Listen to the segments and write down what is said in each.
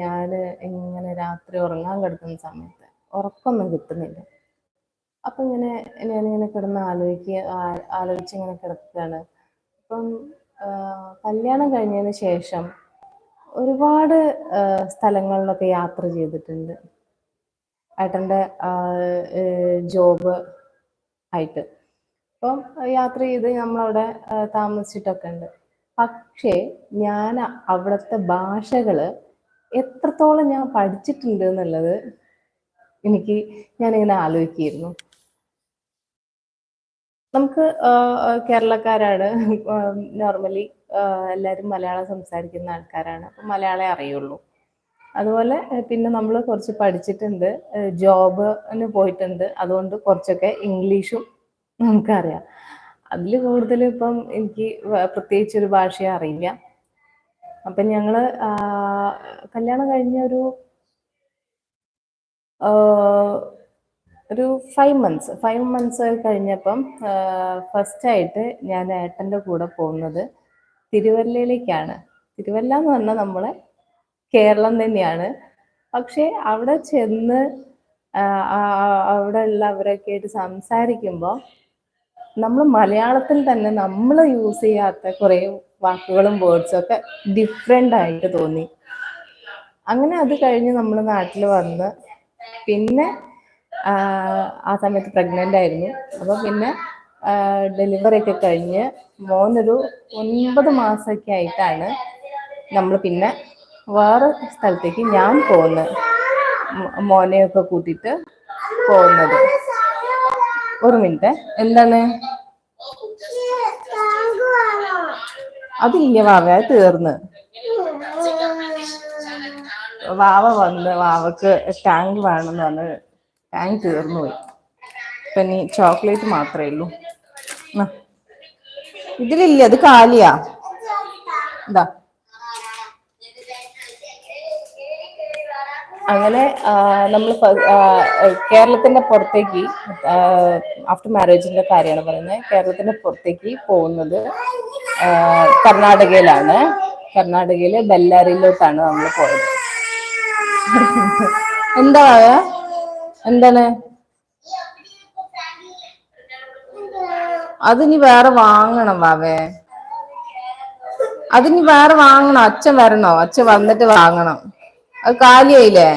ഞാൻ ഇങ്ങനെ രാത്രി ഉറങ്ങാൻ കിടക്കുന്ന സമയത്ത് ഉറക്കമൊന്നും കിട്ടുന്നില്ല. അപ്പം ഇങ്ങനെ ഞാനിങ്ങനെ കിടന്ന് ആലോചിക്കുക ആലോചിച്ച് ഇങ്ങനെ കിടക്കുകയാണ്. അപ്പം കല്യാണം കഴിഞ്ഞതിന് ശേഷം ഒരുപാട് സ്ഥലങ്ങളിലൊക്കെ യാത്ര ചെയ്തിട്ടുണ്ട്. ഏട്ടന്റെ ജോബ് ആയിട്ട്. അപ്പം യാത്ര ചെയ്ത് നമ്മളവിടെ താമസിച്ചിട്ടൊക്കെ ഉണ്ട്. പക്ഷേ ഞാൻ അവിടുത്തെ ഭാഷകൾ എത്രത്തോളം ഞാൻ പഠിച്ചിട്ടുണ്ട് എന്നുള്ളത് എനിക്ക് ഞാനിങ്ങനെ ആലോചിക്കുകയായിരുന്നു. നമുക്ക് കേരളക്കാരാണ് നോർമലി എല്ലാവരും മലയാളം സംസാരിക്കുന്ന ആൾക്കാരാണ്. അപ്പം മലയാളം അറിയുള്ളൂ. അതുപോലെ പിന്നെ നമ്മൾ കുറച്ച് പഠിച്ചിട്ടുണ്ട് ജോബിന് പോയിട്ടുണ്ട്. അതുകൊണ്ട് കുറച്ചൊക്കെ ഇംഗ്ലീഷും നമുക്കറിയാം. അതിൽ കൂടുതൽ ഇപ്പം എനിക്ക് പ്രത്യേകിച്ചൊരു ഭാഷയെ അറിയില്ല. അപ്പം ഞങ്ങൾ കല്യാണം കഴിഞ്ഞ ഒരു ഒരു ഫൈവ് മന്ത്സ് ഫൈവ് മന്ത്സ് കഴിഞ്ഞപ്പം ഫസ്റ്റ് ആയിട്ട് ഞാൻ ഏട്ടന്റെ കൂടെ പോകുന്നത് തിരുവല്ലയിലേക്കാണ്. തിരുവല്ല എന്ന് പറഞ്ഞാൽ നമ്മളെ കേരളം തന്നെയാണ്. പക്ഷേ അവിടെ ചെന്ന് അവിടെ ഉള്ളവരൊക്കെ ആയിട്ട് സംസാരിക്കുമ്പോൾ നമ്മൾ മലയാളത്തിൽ തന്നെ നമ്മൾ യൂസ് ചെയ്യാത്ത കുറേ വാക്കുകളും വേർഡ്സും ഒക്കെ ഡിഫറെന്റ് ആയിട്ട് തോന്നി. അങ്ങനെ അത് കഴിഞ്ഞ് നമ്മൾ നാട്ടിൽ വന്ന് പിന്നെ ആ, സമയത്ത് പ്രഗ്നന്റ് ആയിരുന്നു. അപ്പോൾ പിന്നെ ഡെലിവറി ഒക്കെ കഴിഞ്ഞ് മോനൊരു ഒൻപത് മാസമൊക്കെ ആയിട്ടാണ് നമ്മൾ പിന്നെ വേറെ സ്ഥലത്തേക്ക് ഞാൻ പോകുന്നത് മോനെയൊക്കെ കൂട്ടിയിട്ട് പോകുന്നത് ഒരു മിനിറ്റ്. എന്താണ്? അതില്ല വാവ അത് തീർന്ന്. വാവ വന്ന് വാവക്ക് ടാങ്ക് വേണമെന്ന് പറഞ്ഞ് ടാങ്ക് തീർന്നു പോയി. ഇപ്പൊ ഇനി ചോക്ലേറ്റ് മാത്രമേ ഉള്ളൂ. ഇതിലില്ല അത് കാലിയാ. എന്താ അങ്ങനെ നമ്മൾ കേരളത്തിന്റെ പുറത്തേക്ക് ആഫ്റ്റർ മാരേജിന്റെ കാര്യമാണ് പറയുന്നത്. കേരളത്തിന്റെ പുറത്തേക്ക് പോകുന്നത് കർണാടകയിലാണ്. കർണാടകയിലെ ബെല്ലാരിയിലോട്ടാണ് നമ്മൾ പോയത്. എന്താ? എന്താണ്? അതിനി വേറെ വാങ്ങണം വാവേ. അതിനി വേറെ വാങ്ങണം. അച്ഛൻ വരണോ? അച്ഛൻ വന്നിട്ട് വാങ്ങണം. അത് കാലിയായില്ലേ?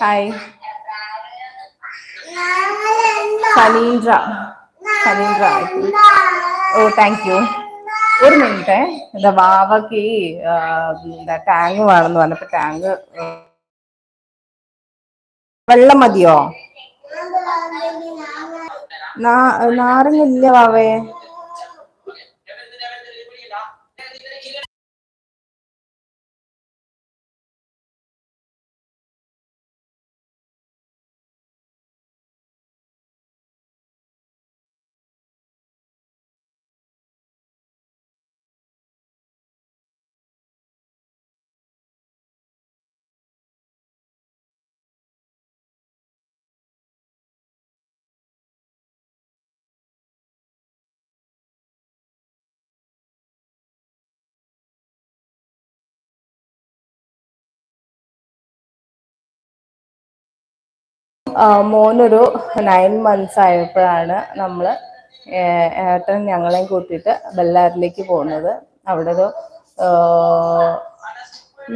Hi Salindra Salindra oh thank you ഒരു മിനിറ്റ് എന്താ ആ, എന്താ ടാങ്ക് വേണമെന്ന് പറഞ്ഞപ്പോ ടാങ്ക് വെള്ളം മതിയോ? നാരങ്ങില്ല നാരങ്ങ വാവേ? മോനൊരു നയൻ മന്ത്സ് ആയപ്പോഴാണ് നമ്മൾ ഏട്ടൻ ഞങ്ങളെയും കൂട്ടിയിട്ട് ബെല്ലാറിലേക്ക് പോകുന്നത്. അവിടെ ഒരു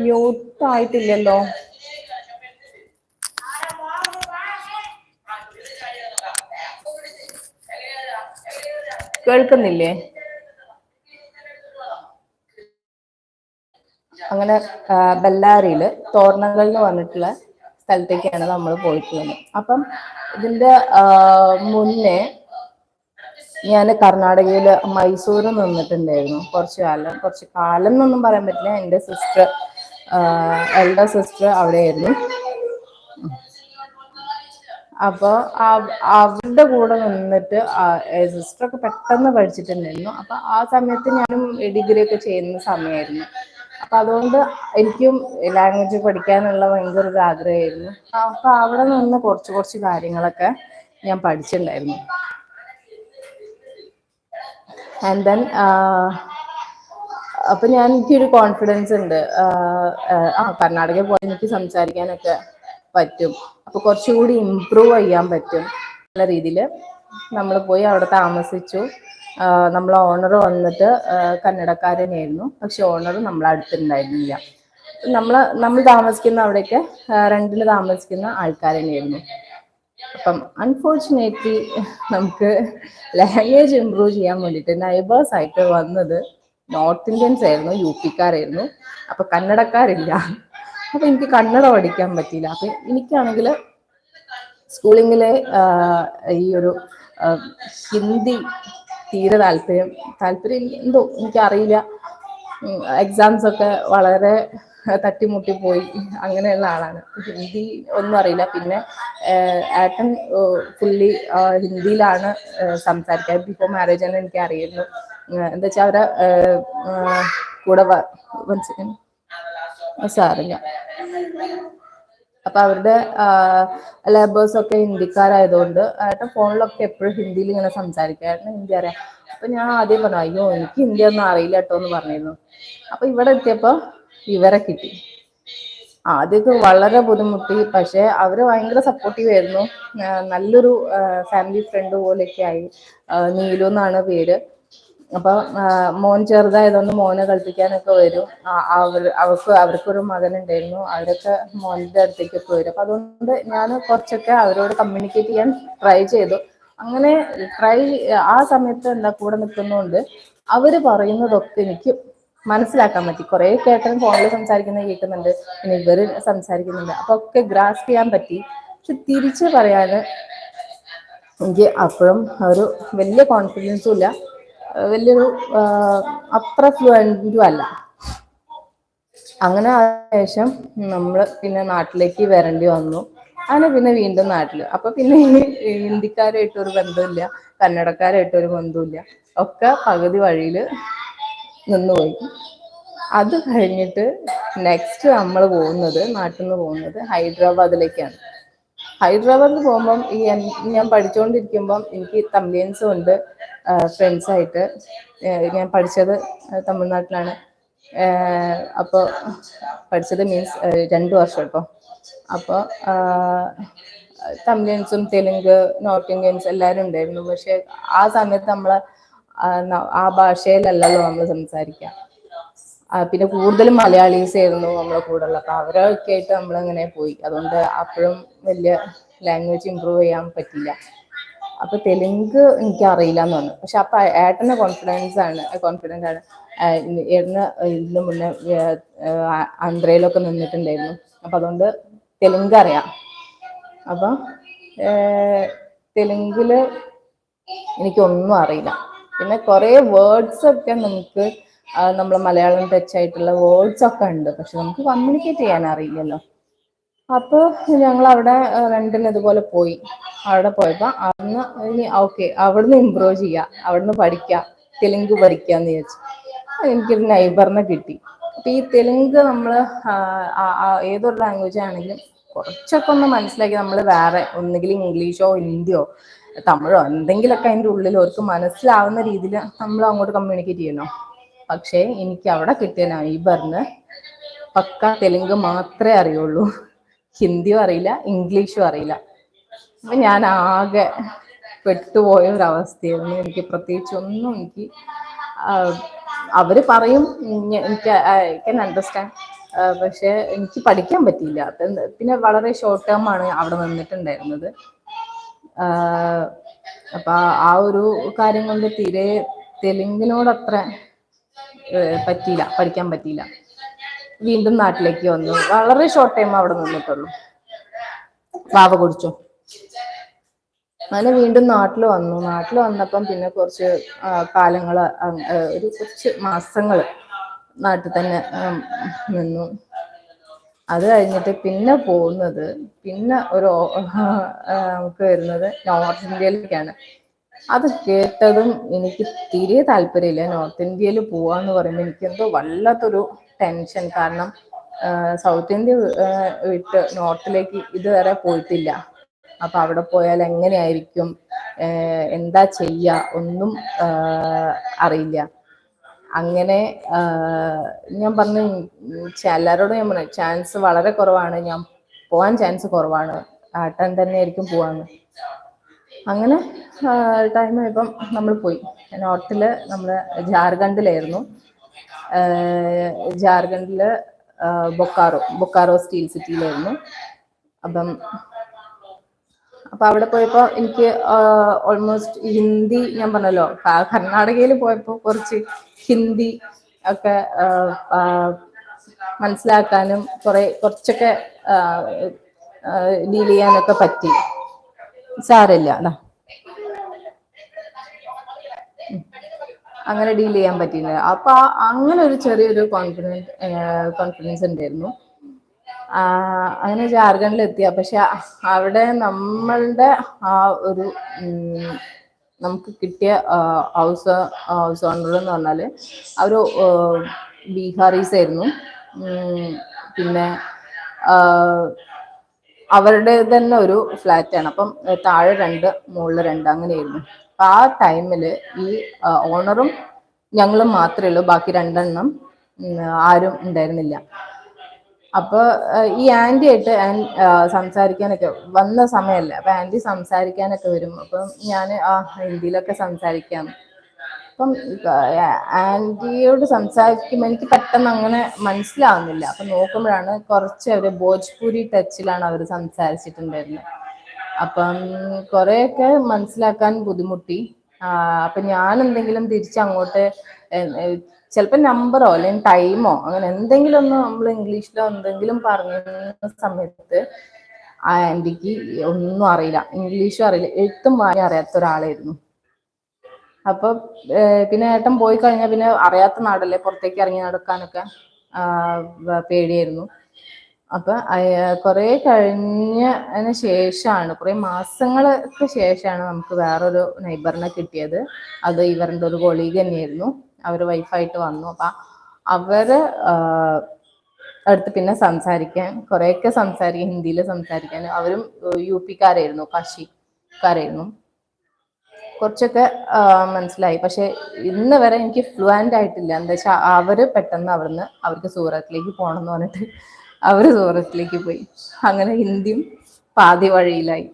മ്യൂട്ട് ആയിട്ടില്ലല്ലോ. കേൾക്കുന്നില്ലേ? അങ്ങനെ ആ, ബെല്ലാരിയിൽ തോർണങ്ങൾ എന്ന് പറഞ്ഞിട്ടുള്ള സ്ഥലത്തേക്കാണ് നമ്മൾ പോയിട്ടുള്ളത്. അപ്പം ഇതിന്റെ മുന്നേ ഞാൻ കർണാടകയിൽ മൈസൂർ നിന്നിട്ടുണ്ടായിരുന്നു കുറച്ച് കാലം. കുറച്ച് കാലം എന്നൊന്നും പറയാൻ പറ്റില്ല. എന്റെ സിസ്റ്റർ എൽഡർ സിസ്റ്റർ അവിടെയായിരുന്നു. അപ്പോൾ അവരുടെ കൂടെ നിന്നിട്ട് സിസ്റ്ററൊക്കെ പെട്ടെന്ന് പഠിച്ചിട്ടുണ്ടായിരുന്നു. അപ്പോൾ ആ സമയത്ത് ഞാനും ഡിഗ്രി ഒക്കെ ചെയ്യുന്ന സമയമായിരുന്നു അപ്പൊ അതുകൊണ്ട് എനിക്കും ലാംഗ്വേജ് പഠിക്കാനുള്ള ഭയങ്കര ഒരു ആഗ്രഹമായിരുന്നു. അപ്പൊ അവിടെ നിന്ന് കുറച്ച് കുറച്ച് കാര്യങ്ങളൊക്കെ ഞാൻ പഠിച്ചിട്ടുണ്ടായിരുന്നു. ആൻഡ് ദെൻ അപ്പൊ ഞാൻ എനിക്കൊരു കോൺഫിഡൻസ് ഉണ്ട്. ആ കർണാടകയിൽ പോയി എനിക്ക് സംസാരിക്കാനൊക്കെ പറ്റും. അപ്പൊ കുറച്ചുകൂടി ഇമ്പ്രൂവ് ചെയ്യാൻ പറ്റും. നല്ല രീതിയിൽ നമ്മൾ പോയി അവിടെ താമസിച്ചു. നമ്മൾ ഓണർ വന്നിട്ട് കന്നഡക്കാരനായിരുന്നു പക്ഷെ ഓണർ നമ്മളെ അടുത്തുണ്ടായിരുന്നില്ല. നമ്മൾ നമ്മൾ താമസിക്കുന്ന അവിടെയൊക്കെ റെന്റിന് താമസിക്കുന്ന ആൾക്കാർ തന്നെയായിരുന്നു അപ്പം അൺഫോർച്ചുനേറ്റ്ലി നമുക്ക് ലാംഗ്വേജ് ഇമ്പ്രൂവ് ചെയ്യാൻ വേണ്ടിയിട്ട് നൈബേഴ്സ് ആയിട്ട് വന്നത് നോർത്ത് ഇന്ത്യൻസ് ആയിരുന്നു യു പിക്കാരായിരുന്നു അപ്പൊ കന്നഡക്കാരില്ല അപ്പൊ എനിക്ക് കന്നഡ പഠിക്കാൻ പറ്റിയില്ല. അപ്പൊ എനിക്കാണെങ്കിൽ സ്കൂളിങ്ങിലെ ഈ ഒരു ഹിന്ദി തീരെ താല്പര്യം. താല്പര്യം എന്തോ? എനിക്കറിയില്ല. എക്സാംസ് ഒക്കെ വളരെ തട്ടിമുട്ടി പോയി. അങ്ങനെയുള്ള ആളാണ്. ഹിന്ദി ഒന്നും അറിയില്ല. പിന്നെ ഏട്ടൻ ഫുള്ളി ഹിന്ദിയിലാണ് സംസാരിക്കുക. ബിഫോർ മാരേജ് തന്നെ എനിക്ക് അറിയുന്നു എന്താ വെച്ചാൽ അവരെ കൂടെ സാറില്ല. അപ്പൊ അവരുടെ ലേബേഴ്സ് ഒക്കെ ഹിന്ദിക്കാരായതുകൊണ്ട് ഏട്ടൻ ഫോണിലൊക്കെ എപ്പോഴും ഹിന്ദിയിൽ ഇങ്ങനെ സംസാരിക്കുക ഹിന്ദി അറിയാം. അപ്പൊ ഞാൻ ആദ്യം പറഞ്ഞു അയ്യോ എനിക്ക് ഹിന്ദി ഒന്നും അറിയില്ല കേട്ടോ എന്ന് പറഞ്ഞിരുന്നു. അപ്പൊ ഇവിടെ എത്തിയപ്പോ ഇവരെ കിട്ടി. ആദ്യമൊക്കെ വളരെ ബുദ്ധിമുട്ടി പക്ഷെ അവർ ഭയങ്കര സപ്പോർട്ടീവ് ആയിരുന്നു. നല്ലൊരു ഫാമിലി ഫ്രണ്ട് പോലെയൊക്കെ ആയി. നീലു എന്നാണ് പേര്. അപ്പൊ മോൻ ചെറുതായതുകൊണ്ട് മോനെ കളിപ്പിക്കാനൊക്കെ വരും. അവർ അവർക്ക് അവർക്കൊരു മകൻ ഉണ്ടായിരുന്നു അവരൊക്കെ മോന്റെ അടുത്തേക്കൊക്കെ വരും. അപ്പൊ അതുകൊണ്ട് ഞാൻ കുറച്ചൊക്കെ അവരോട് കമ്മ്യൂണിക്കേറ്റ് ചെയ്യാൻ ട്രൈ ചെയ്തു. അങ്ങനെ ട്രൈ ആ സമയത്ത് എന്താ കൂടെ നിൽക്കുന്നതുകൊണ്ട് അവർ പറയുന്നതൊക്കെ എനിക്ക് മനസ്സിലാക്കാൻ പറ്റി. കുറെ കേട്ടൻ ഫോണിൽ സംസാരിക്കുന്നത് കേൾക്കുന്നുണ്ട്. പിന്നെ ഇവർ സംസാരിക്കുന്നുണ്ട്. അപ്പൊ ഒക്കെ ഗ്രാസ്പ് ചെയ്യാൻ പറ്റി. പക്ഷെ തിരിച്ചു പറയാൻ എനിക്ക് അപ്പോഴും ഒരു വലിയ കോൺഫിഡൻസും ഇല്ല. വലിയൊരു അത്ര ഫ്ലുവന്റും അല്ല. അങ്ങനെ ശേഷം നമ്മൾ പിന്നെ നാട്ടിലേക്ക് വരേണ്ടി വന്നു. അങ്ങനെ പിന്നെ വീണ്ടും നാട്ടിൽ അപ്പൊ പിന്നെ ഹിന്ദിക്കാരായിട്ട് ഒരു ബന്ധമില്ല കന്നഡക്കാരായിട്ട് ഒരു ബന്ധമില്ല. ഒക്കെ പകുതി വഴിയിൽ നിന്നുപോയി. അത് കഴിഞ്ഞിട്ട് നെക്സ്റ്റ് നമ്മൾ പോകുന്നത് നാട്ടിൽ നിന്ന് പോകുന്നത് ഹൈദരാബാദിലേക്കാണ്. ഹൈദരാബാദിൽ പോകുമ്പം ഈ ഞാൻ പഠിച്ചുകൊണ്ടിരിക്കുമ്പം എനിക്ക് തമിഴിയൻസും ഉണ്ട്. ഫ്രണ്ട്സായിട്ട് ഞാൻ പഠിച്ചത് തമിഴ്നാട്ടിലാണ്. അപ്പോൾ പഠിച്ചത് മീൻസ് രണ്ട് വർഷം കേട്ടോ അപ്പോൾ തമിഴിയൻസും തെലുങ്ക് നോർത്ത് ഇന്ത്യൻസ് എല്ലാവരും ഉണ്ടായിരുന്നു. പക്ഷേ ആ സമയത്ത് നമ്മൾ ആ ഭാഷയിലല്ലല്ലോ നമ്മൾ സംസാരിക്കുക പിന്നെ കൂടുതലും മലയാളീസ് ആയിരുന്നു നമ്മളെ കൂടെ ഉള്ളത് അപ്പം അവരൊക്കെ ആയിട്ട് നമ്മളിങ്ങനെ പോയി. അതുകൊണ്ട് അപ്പോഴും വലിയ ലാംഗ്വേജ് ഇമ്പ്രൂവ് ചെയ്യാൻ പറ്റില്ല അപ്പൊ തെലുങ്ക് എനിക്ക് അറിയില്ല എന്ന് പറഞ്ഞു. പക്ഷെ അപ്പൊ ഏട്ടന്റെ കോൺഫിഡൻസ് ആണ്. കോൺഫിഡൻസ് ആണ്. ഏട്ടന് ഇതിന് മുന്നേ ആന്ധ്രയിലൊക്കെ നിന്നിട്ടുണ്ടായിരുന്നു. അപ്പൊ അതുകൊണ്ട് തെലുങ്ക് അറിയാം. അപ്പൊ തെലുങ്കിൽ എനിക്കൊന്നും അറിയില്ല. പിന്നെ കുറെ വേർഡ്സ് ഒക്കെ നമുക്ക് നമ്മൾ മലയാളം ടച്ച് ആയിട്ടുള്ള വേർഡ്സ് ഒക്കെ ഉണ്ട്. പക്ഷെ നമുക്ക് കമ്മ്യൂണിക്കേറ്റ് ചെയ്യാൻ അറിയില്ലല്ലോ. അപ്പോൾ ഞങ്ങൾ അവിടെ രണ്ടിന് ഇതുപോലെ പോയി. അവിടെ പോയപ്പോൾ അന്ന് ഇനി ഓക്കെ അവിടുന്ന് ഇമ്പ്രൂവ് ചെയ്യുക അവിടുന്ന് പഠിക്കുക തെലുങ്ക് പഠിക്കാന്ന് വിചാരിച്ചു. എനിക്കൊരു നൈബറിനെ കിട്ടി. അപ്പൊ ഈ തെലുങ്ക് നമ്മൾ ഏതൊരു ലാംഗ്വേജ് ആണെങ്കിലും കുറച്ചൊക്കെ ഒന്ന് മനസ്സിലാക്കി നമ്മൾ വേറെ ഒന്നുകിൽ ഇംഗ്ലീഷോ ഹിന്ദിയോ തമിഴോ എന്തെങ്കിലുമൊക്കെ അതിന്റെ ഉള്ളിൽ അവർക്ക് മനസ്സിലാവുന്ന രീതിയിൽ നമ്മൾ അങ്ങോട്ട് കമ്മ്യൂണിക്കേറ്റ് ചെയ്യണോ? പക്ഷേ എനിക്ക് അവിടെ കിട്ടിയ നൈബറിന് പക്ക തെലുങ്ക് മാത്രമേ അറിയുള്ളൂ. ഹിന്ദിയും അറിയില്ല ഇംഗ്ലീഷും അറിയില്ല. അപ്പൊ ഞാൻ ആകെ പെട്ടുപോയ ഒരു അവസ്ഥയായിരുന്നു എനിക്ക് പ്രത്യേകിച്ച് ഒന്നും എനിക്ക് അവർ പറയും എനിക്ക് ഐ ക്യാൻ അണ്ടർസ്റ്റാൻഡ് പക്ഷെ എനിക്ക് പഠിക്കാൻ പറ്റിയില്ല. പിന്നെ വളരെ ഷോർട്ട് ടേം ആണ് അവിടെ നിന്നിട്ടുണ്ടായിരുന്നത്. അപ്പൊ ആ ഒരു കാര്യം കൊണ്ട് തീരെ തെലുങ്കിനോട് അത്ര പറ്റിയില്ല പഠിക്കാൻ പറ്റിയില്ല. വീണ്ടും നാട്ടിലേക്ക് വന്നു. വളരെ ഷോർട്ട് ടൈം അവിടെ നിന്നിട്ടുള്ളൂ. വാവ കുടിച്ചു? അങ്ങനെ വീണ്ടും നാട്ടിൽ വന്നു. നാട്ടിൽ വന്നപ്പം പിന്നെ കുറച്ച് കാലങ്ങൾ ഒരു കുറച്ച് മാസങ്ങൾ നാട്ടിൽ തന്നെ നിന്നു. അത് കഴിഞ്ഞിട്ട് പിന്നെ പോകുന്നത് പിന്നെ ഒരു നമുക്ക് വരുന്നത് നോർത്ത് ഇന്ത്യയിലേക്കാണ്. അത് കേട്ടതും എനിക്ക് തീരെ താല്പര്യമില്ല. നോർത്ത് ഇന്ത്യയിൽ പോവാന്ന് പറയുമ്പോൾ എനിക്ക് എന്തോ വല്ലാത്തൊരു ടെൻഷൻ. കാരണം സൗത്ത് ഇന്ത്യ വിട്ട് നോർത്തിലേക്ക് ഇതുവരെ പോയിട്ടില്ല. അപ്പൊ അവിടെ പോയാൽ എങ്ങനെയായിരിക്കും? എന്താ ചെയ്യ? ഒന്നും അറിയില്ല. അങ്ങനെ ഞാൻ പറഞ്ഞു എല്ലാവരോടും ഞാൻ പറഞ്ഞു ചാൻസ് വളരെ കുറവാണ്. ഞാൻ പോകാൻ ചാൻസ് കുറവാണ്. ആട്ടൻ തന്നെ ആയിരിക്കും പോവാന്ന്. അങ്ങനെ ടൈം ഇപ്പം നമ്മൾ പോയി. നോർത്തിൽ നമ്മൾ ജാർഖണ്ഡിലായിരുന്നു. ജാർഖണ്ഡിൽ ബൊക്കാറോ ബൊക്കാറോ സ്റ്റീൽ സിറ്റിയിലായിരുന്നു. അപ്പം അപ്പൊ അവിടെ പോയപ്പോ എനിക്ക് ഓൾമോസ്റ്റ് ഹിന്ദി ഞാൻ പറഞ്ഞല്ലോ കർണാടകയിൽ പോയപ്പോ കുറച്ച് ഹിന്ദി ഒക്കെ മനസ്സിലാക്കാനും കുറെ കുറച്ചൊക്കെ ഡീൽ ചെയ്യാനൊക്കെ പറ്റി. സാരമില്ല അതാ അങ്ങനെ ഡീൽ ചെയ്യാൻ പറ്റിയില്ല. അപ്പൊ അങ്ങനെ ഒരു ചെറിയൊരു കോൺഫിഡൻസ് കോൺഫിഡൻസ് ഉണ്ടായിരുന്നു. അങ്ങനെ ജാർഖണ്ഡിലെത്തിയ. പക്ഷെ അവിടെ നമ്മളുടെ ആ ഒരു നമുക്ക് കിട്ടിയ ഹൗസ് ഹൗസ് ഓണർ എന്ന് പറഞ്ഞാൽ അവർ ബീഹാറീസ് ആയിരുന്നു പിന്നെ അവരുടെ തന്നെ ഒരു ഫ്ലാറ്റാണ്. അപ്പം താഴെ രണ്ട് മുകളിൽ രണ്ട് അങ്ങനെയായിരുന്നു. അപ്പം ആ ടൈമിൽ ഈ ഓണറും ഞങ്ങളും മാത്രമേ ഉള്ളൂ. ബാക്കി രണ്ടെണ്ണം ആരും ഉണ്ടായിരുന്നില്ല. അപ്പൊ ഈ ആന്റി ആയിട്ട് സംസാരിക്കാനൊക്കെ വന്ന സമയമല്ലേ അപ്പൊ ആന്റി സംസാരിക്കാനൊക്കെ വരും. അപ്പം ഞാൻ ആ ഹിന്ദിയിലൊക്കെ സംസാരിക്കാം. അപ്പം ആന്റിയോട് സംസാരിക്കുമ്പോൾ എനിക്ക് പെട്ടെന്ന് അങ്ങനെ മനസ്സിലാവുന്നില്ല. അപ്പൊ നോക്കുമ്പോഴാണ് കുറച്ച് അവർ ഭോജ്പൂരി ടച്ചിലാണ് അവർ സംസാരിച്ചിട്ടുണ്ടായിരുന്നത് അപ്പം കുറെയൊക്കെ മനസ്സിലാക്കാൻ ബുദ്ധിമുട്ടി. അപ്പൊ ഞാൻ എന്തെങ്കിലും തിരിച്ചങ്ങോട്ട് ചിലപ്പോൾ നമ്പറോ അല്ലെങ്കിൽ ടൈമോ അങ്ങനെ എന്തെങ്കിലും ഒന്ന് നമ്മൾ ഇംഗ്ലീഷിലോ എന്തെങ്കിലും പറഞ്ഞ സമയത്ത് ആ ഒന്നും അറിയില്ല. ഇംഗ്ലീഷും അറിയില്ല. എഴുത്തും വായന അറിയാത്ത ഒരാളായിരുന്നു. അപ്പൊ പിന്നെ ഏട്ടൻ പോയി കഴിഞ്ഞാൽ പിന്നെ അറിയാത്ത നാടല്ലേ? പുറത്തേക്ക് ഇറങ്ങി നടക്കാനൊക്കെ പേടിയായിരുന്നു. അപ്പൊ കുറെ കഴിഞ്ഞതിന് ശേഷമാണ് കുറെ മാസങ്ങൾക്ക് ശേഷമാണ് നമുക്ക് വേറൊരു നൈബറിനെ കിട്ടിയത്. അത് ഇവരുടെ ഒരു കൊളീഗ് തന്നെയായിരുന്നു. അവർ വൈഫായിട്ട് വന്നു. അപ്പൊ അവർ അടുത്ത് പിന്നെ സംസാരിക്കാൻ കുറെയൊക്കെ സംസാരിക്കാൻ ഹിന്ദിയിൽ സംസാരിക്കാൻ. അവരും യു പിക്കാരായിരുന്നു കാശിക്കാരായിരുന്നു കുറച്ചൊക്കെ മനസ്സിലായി. പക്ഷെ ഇന്ന് വരെ എനിക്ക് ഫ്ലുവന്റ് ആയിട്ടില്ല. എന്താ വെച്ചാൽ അവർ പെട്ടെന്ന് അവിടുന്ന് അവർക്ക് സൂറത്തിലേക്ക് പോകണം എന്ന് പറഞ്ഞിട്ട് അവർ സൂറത്തിലേക്ക് പോയി. അങ്ങനെ ഹിന്ദിയും പാതി വഴിയിലായി.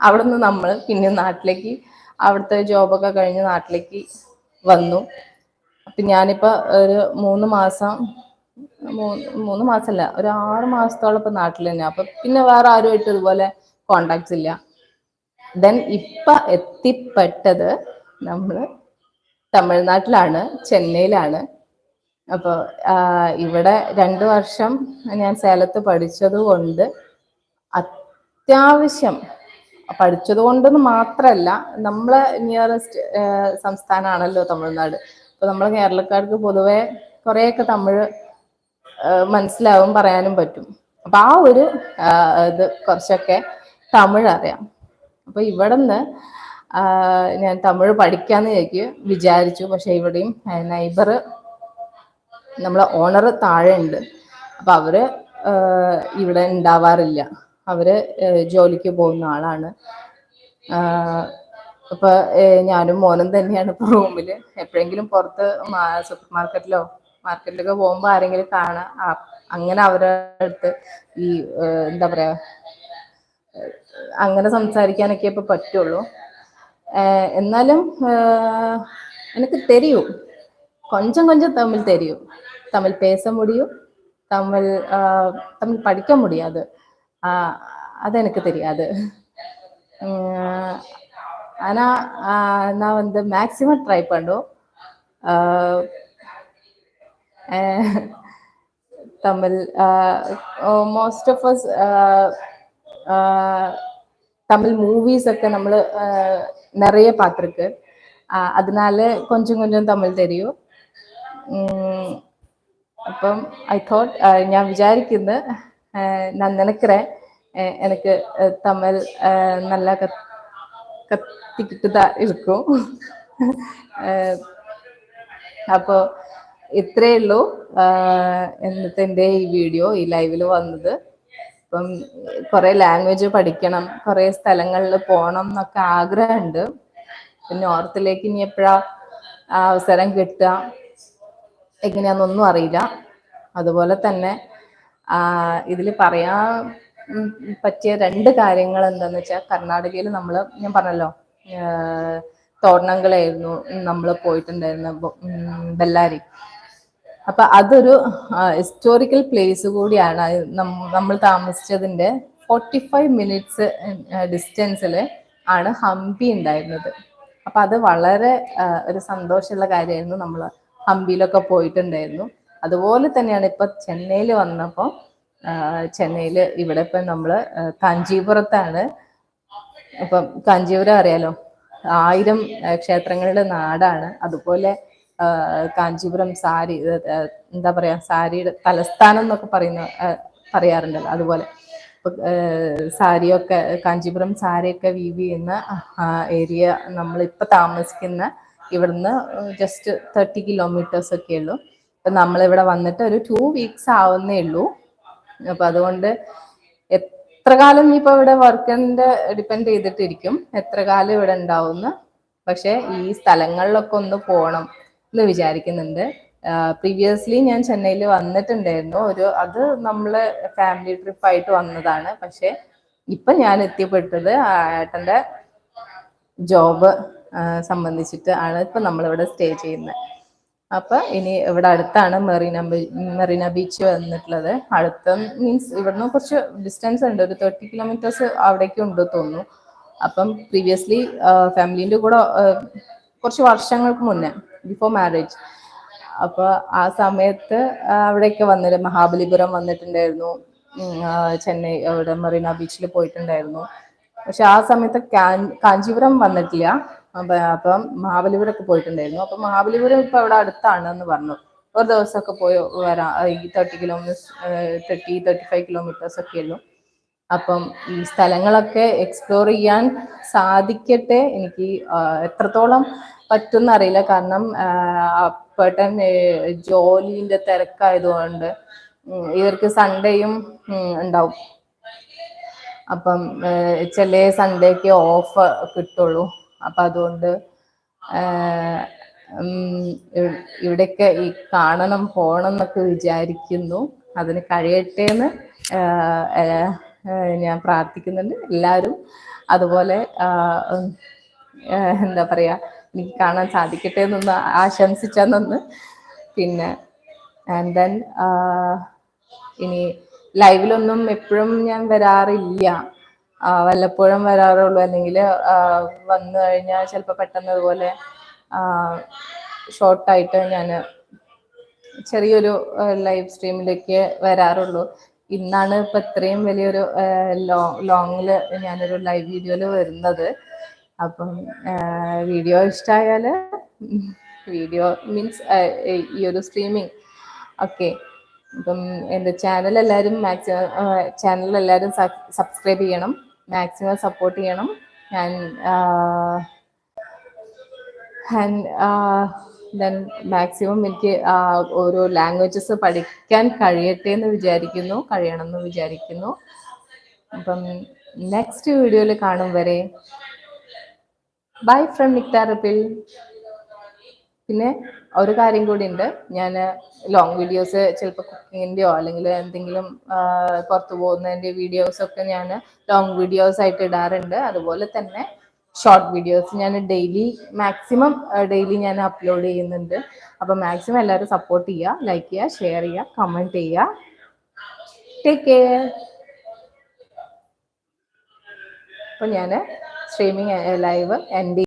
അവിടുന്ന് നമ്മൾ പിന്നെ നാട്ടിലേക്ക് അവിടുത്തെ ജോബൊക്കെ കഴിഞ്ഞ് നാട്ടിലേക്ക് വന്നു. അപ്പൊ ഞാനിപ്പോ ഒരു മൂന്ന് മാസം മൂന്ന് മാസമല്ല ഒരു ആറ് മാസത്തോളം ഇപ്പൊ നാട്ടിൽ തന്നെ. അപ്പൊ പിന്നെ വേറെ ആരുമായിട്ട് ഇതുപോലെ കോണ്ടാക്ട്സ് ഇല്ല. ദെൻ ഇപ്പൊ എത്തിപ്പെട്ടത് നമ്മൾ തമിഴ്നാട്ടിലാണ് ചെന്നൈയിലാണ്. അപ്പോൾ ഇവിടെ രണ്ട് വർഷം ഞാൻ സേലത്ത് പഠിച്ചത് കൊണ്ട് അത്യാവശ്യം പഠിച്ചത് കൊണ്ടെന്ന് മാത്രമല്ല നമ്മളെ നിയറസ്റ്റ് സംസ്ഥാനമാണല്ലോ തമിഴ്നാട്. അപ്പൊ നമ്മൾ കേരളക്കാർക്ക് പൊതുവെ കുറേയൊക്കെ തമിഴ് മനസ്സിലാവും പറയാനും പറ്റും. അപ്പൊ ആ ഒരു ഇത് കുറച്ചൊക്കെ തമിഴ് അറിയാം. അപ്പൊ ഇവിടെ നിന്ന് ഞാൻ തമിഴ് പഠിക്കാന്ന് എനിക്ക് വിചാരിച്ചു. പക്ഷെ ഇവിടെയും നൈബർ നമ്മളെ ഓണർ താഴെ ഉണ്ട് അപ്പൊ അവർ ഇവിടെ ഉണ്ടാവാറില്ല അവർ ജോലിക്ക് പോകുന്ന ആളാണ്. അപ്പൊ ഞാനും മോനും തന്നെയാണ് ഇപ്പൊ റൂമിൽ. എപ്പോഴെങ്കിലും പുറത്ത് സൂപ്പർ മാർക്കറ്റിലോ മാർക്കറ്റിലൊക്കെ പോകുമ്പോ ആരെങ്കിലും കാണാ അങ്ങനെ അവരുടെ അടുത്ത് ഈ എന്താ പറയാ അങ്ങനെ സംസാരിക്കാനൊക്കെ ഇപ്പൊ പറ്റുള്ളൂ. എന്നാലും എനിക്ക് തെരിയും. കൊഞ്ചം കൊഞ്ചം തമ്മിൽ തെരിയും. തമ്മിൽ പേസ മുടിയൂ തമ്മിൽ തമ്മിൽ പഠിക്കാൻ മുടിയാത് അതെനിക്ക് തെരിയാത്. ஆனால் நான் வந்து மேக்ஸிமம் ட்ரை பண்ணும் Tamil most of us Tamil movies ഒക്കെ നമ്മൾ நிறைய பார்த்துருக்கு அதனால கொஞ்சம் கொஞ்சம் தமிழ் தெரியும் അപ്പം ഐ തോട്ട് ഞാൻ വിചാരിക്കുന്നു நான் நினைக்கிறேன் எனக்கு தமிழ் நல்லா கத் கத்திக்கிட்டு தான் இருக்கும் அப்போ ഇത്രയേ ഉള്ളൂ എന്നത്തെ എൻ്റെ ഈ വീഡിയോ ഈ ലൈവിൽ വന്നത് ഇപ്പം കുറെ ലാംഗ്വേജ് പഠിക്കണം കുറെ സ്ഥലങ്ങളിൽ പോകണം എന്നൊക്കെ ആഗ്രഹമുണ്ട് പിന്നെ നോർത്തിലേക്ക് ഇനി എപ്പോഴാ അവസരം കിട്ടുക എങ്ങനെയാണെന്നൊന്നും അറിയില്ല അതുപോലെ തന്നെ ഇതിൽ പറയാൻ പറ്റിയ രണ്ട് കാര്യങ്ങൾ എന്താന്ന് വെച്ചാൽ കർണാടകയിൽ നമ്മൾ ഞാൻ പറഞ്ഞല്ലോ തോരണങ്ങളായിരുന്നു നമ്മൾ പോയിട്ടുണ്ടായിരുന്ന ബെല്ലാരി. അപ്പൊ അതൊരു ഹിസ്റ്റോറിക്കൽ പ്ലേസ് കൂടിയാണ്. നമ്മൾ താമസിച്ചതിന്റെ ഫോർട്ടി ഫൈവ് മിനിറ്റ്സ് ഡിസ്റ്റൻസിൽ ആണ് ഹംപി ഉണ്ടായിരുന്നത്. അപ്പൊ അത് വളരെ ഒരു സന്തോഷമുള്ള കാര്യമായിരുന്നു നമ്മൾ ഹംപിയിലൊക്കെ പോയിട്ടുണ്ടായിരുന്നു. അതുപോലെ തന്നെയാണ് ഇപ്പൊ ചെന്നൈയിൽ വന്നപ്പോൾ ചെന്നൈയിൽ ഇവിടെ ഇപ്പം നമ്മൾ കാഞ്ചീപുരത്താണ്. അപ്പം കാഞ്ചീപുരം അറിയാലോ ആയിരം ക്ഷേത്രങ്ങളുടെ നാടാണ്. അതുപോലെ കാഞ്ചീപുരം സാരി എന്താ പറയാ സാരിയുടെ തലസ്ഥാനം എന്നൊക്കെ പറയുന്ന പറയാറുണ്ടല്ലോ അതുപോലെ. സാരിയൊക്കെ കാഞ്ചീപുരം സാരിയൊക്കെ വീവ് ചെയ്യുന്ന ഏരിയ നമ്മൾ നമ്മളിപ്പോൾ താമസിക്കുന്ന ഇവിടുന്ന് ജസ്റ്റ് തേർട്ടി കിലോമീറ്റേഴ്സ് ഒക്കെ ഉള്ളൂ. ഇപ്പം നമ്മളിവിടെ വന്നിട്ട് ഒരു ടു വീക്സ് ആവുന്നേ ഉള്ളൂ. അപ്പം അതുകൊണ്ട് എത്ര കാലം ഇപ്പൊ ഇവിടെ വർക്കിന്റെ ഡിപ്പെൻഡ് ചെയ്തിട്ടിരിക്കും? എത്ര കാലം ഇവിടെ ഉണ്ടാവുമെന്ന്? പക്ഷെ ഈ സ്ഥലങ്ങളിലൊക്കെ ഒന്ന് പോകണം എന്ന് വിചാരിക്കുന്നുണ്ട്. പ്രീവിയസ്ലി ഞാൻ ചെന്നൈയിൽ വന്നിട്ടുണ്ടായിരുന്നു. ഒരു അത് നമ്മൾ ഫാമിലി ട്രിപ്പായിട്ട് വന്നതാണ്. പക്ഷെ ഇപ്പൊ ഞാൻ എത്തിപ്പെട്ടത് ഏട്ടന്റെ ജോബ് സംബന്ധിച്ചിട്ട് ആണ് ഇപ്പൊ നമ്മളിവിടെ സ്റ്റേ ചെയ്യുന്നത്. അപ്പൊ ഇനി ഇവിടെ അടുത്താണ് മെറീന മെറീന ബീച്ച് വന്നിട്ടുള്ളത്. അടുത്ത മീൻസ് ഇവിടുന്ന് കുറച്ച് ഡിസ്റ്റൻസ് ഉണ്ട്. ഒരു തേർട്ടി കിലോമീറ്റേഴ്സ് അവിടേക്ക് ഉണ്ട് തോന്നുന്നു. അപ്പം പ്രീവിയസ്ലി ഫാമിലിന്റെ കൂടെ കുറച്ച് വർഷങ്ങൾക്ക് മുന്നേ ബിഫോർ മാരേജ് അപ്പൊ ആ സമയത്ത് അവിടെയൊക്കെ വന്നിട്ട് മഹാബലിപുരം വന്നിട്ടുണ്ടായിരുന്നു. ചെന്നൈ അവിടെ മെറീന ബീച്ചിൽ പോയിട്ടുണ്ടായിരുന്നു. പക്ഷെ ആ സമയത്ത് കാഞ്ചീപുരം വന്നിട്ടില്ല. അപ്പം മഹാബലിപുരമൊക്കെ പോയിട്ടുണ്ടായിരുന്നു. അപ്പം മഹാബലിപുരം ഇപ്പൊ അവിടെ അടുത്താണെന്ന് പറഞ്ഞു. ഒരു ദിവസമൊക്കെ പോയി വരാം ഈ thirty kilometres thirty thirty five kilometres ഒക്കെ ഉള്ളൂ. അപ്പം ഈ സ്ഥലങ്ങളൊക്കെ എക്സ്പ്ലോർ ചെയ്യാൻ സാധിക്കട്ടെ എനിക്ക് എത്രത്തോളം പറ്റുമെന്ന് അറിയില്ല. കാരണം അപ്പേട്ടൻ ജോലിന്റെ തിരക്കായതുകൊണ്ട് ഇവർക്ക് സൺഡേയും ഉണ്ടാവും. അപ്പം ചില സൺഡേക്ക് ഓഫ് കിട്ടുള്ളൂ. അപ്പം അതുകൊണ്ട് ഇവിടെയൊക്കെ ഈ കാണണം പോകണം എന്നൊക്കെ വിചാരിക്കുന്നു. അതിന് കഴിയട്ടെ എന്ന് ഞാൻ പ്രാർത്ഥിക്കുന്നുണ്ട്. എല്ലാവരും അതുപോലെ എന്താ പറയാ എനിക്ക് കാണാൻ സാധിക്കട്ടെ എന്നൊന്ന് ആശംസിച്ചെന്നൊന്ന് പിന്നെ ആൻഡ് ദെൻ ഇനി ലൈവിലൊന്നും എപ്പോഴും ഞാൻ വരാറില്ല. വല്ലപ്പോഴും വരാറുള്ളൂ. അല്ലെങ്കിൽ വന്നു കഴിഞ്ഞാൽ ചിലപ്പോൾ പെട്ടെന്ന് അതുപോലെ ഷോർട്ടായിട്ട് ഞാൻ ചെറിയൊരു ലൈവ് സ്ട്രീമിലേക്ക് വരാറുള്ളൂ. ഇന്നാണ് ഇപ്പം ഇത്രയും വലിയൊരു ലോങ്ങിൽ ഞാനൊരു ലൈവ് വീഡിയോയിൽ വരുന്നത്. അപ്പം വീഡിയോ ഇഷ്ടമായാൽ വീഡിയോ മീൻസ് ഈ ഒരു സ്ട്രീമിങ് ഓക്കെ അപ്പം എന്റെ ചാനൽ എല്ലാവരും മാക്സിമം ചാനൽ എല്ലാവരും സബ്സ്ക്രൈബ് ചെയ്യണം. മാക്സിമം സപ്പോർട്ട് ചെയ്യണം. ഞാൻ ദെൻ മാക്സിമം എനിക്ക് ഓരോ ലാംഗ്വേജസ് പഠിക്കാൻ കഴിയട്ടെ എന്ന് വിചാരിക്കുന്നു കഴിയണം എന്ന് വിചാരിക്കുന്നു. അപ്പം നെക്സ്റ്റ് വീഡിയോയിൽ കാണും വരെ. ബൈ ഫ്രം നിക്താറപ്പിൽ പിന്നെ ഒരു കാര്യം കൂടി ഉണ്ട്. ഞാൻ ലോങ് വീഡിയോസ് ചിലപ്പോൾ കുക്കിങ്ങിന്റെയോ അല്ലെങ്കിൽ എന്തെങ്കിലും പുറത്തു പോകുന്നതിന്റെ വീഡിയോസൊക്കെ ഞാൻ ലോങ് വീഡിയോസ് ആയിട്ട് ഇടാറുണ്ട്. അതുപോലെ തന്നെ ഷോർട്ട് വീഡിയോസ് ഞാൻ ഡെയിലി മാക്സിമം ഡെയിലി ഞാൻ അപ്ലോഡ് ചെയ്യുന്നുണ്ട്. അപ്പം മാക്സിമം എല്ലാവരും സപ്പോർട്ട് ചെയ്യുക ലൈക്ക് ചെയ്യുക ഷെയർ ചെയ്യുക കമന്റ് ചെയ്യുക. ടേക്ക് കെയർ അപ്പം ഞാൻ സ്ട്രീമിങ് ലൈവ് എന്റെ